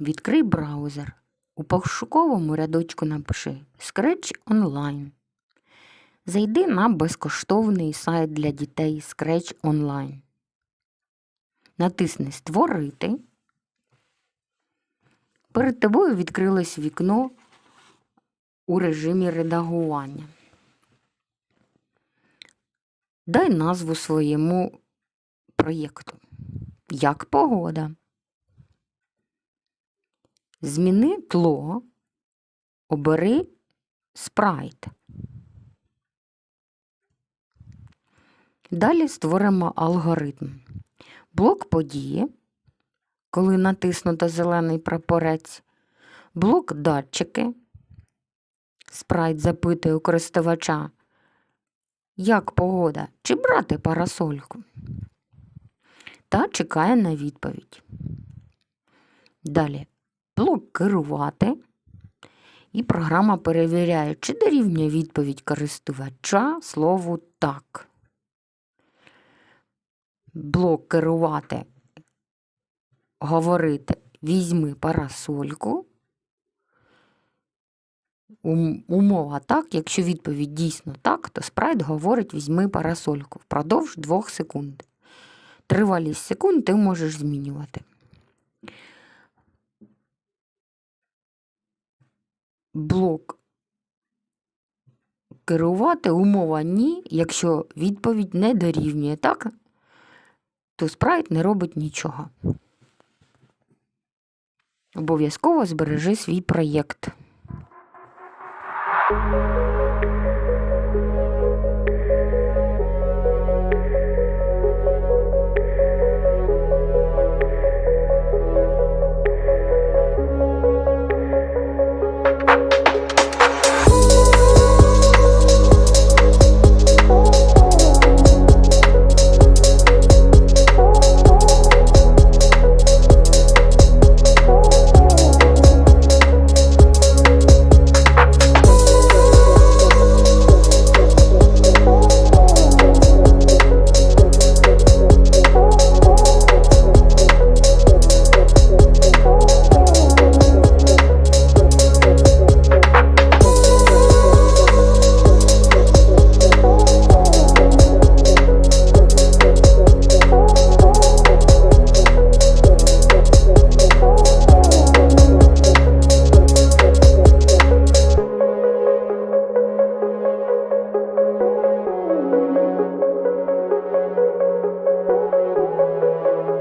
Відкрий браузер. У пошуковому рядочку напиши Scratch Online. Зайди на безкоштовний сайт для дітей Scratch Online. Натисни Створити. Перед тобою відкрилось вікно у режимі редагування. Дай назву своєму проєкту. Як погода. Зміни тло, обери спрайт. Далі створимо алгоритм. Блок події, коли натиснуто зелений прапорець, блок датчики. Спрайт запитує у користувача, як погода, чи брати парасольку. Та чекає на відповідь. Далі блок керувати. І програма перевіряє, чи дорівнює відповідь користувача слову так. Блок керувати, говорити візьми парасольку. Умова так, якщо відповідь дійсно так, то спрайт говорить візьми парасольку впродовж 2 секунд. Тривалість секунд ти можеш змінювати. блок керувати умова ні, якщо відповідь не дорівнює так, то спрайт не робить нічого. Обов'язково збережи свій проєкт.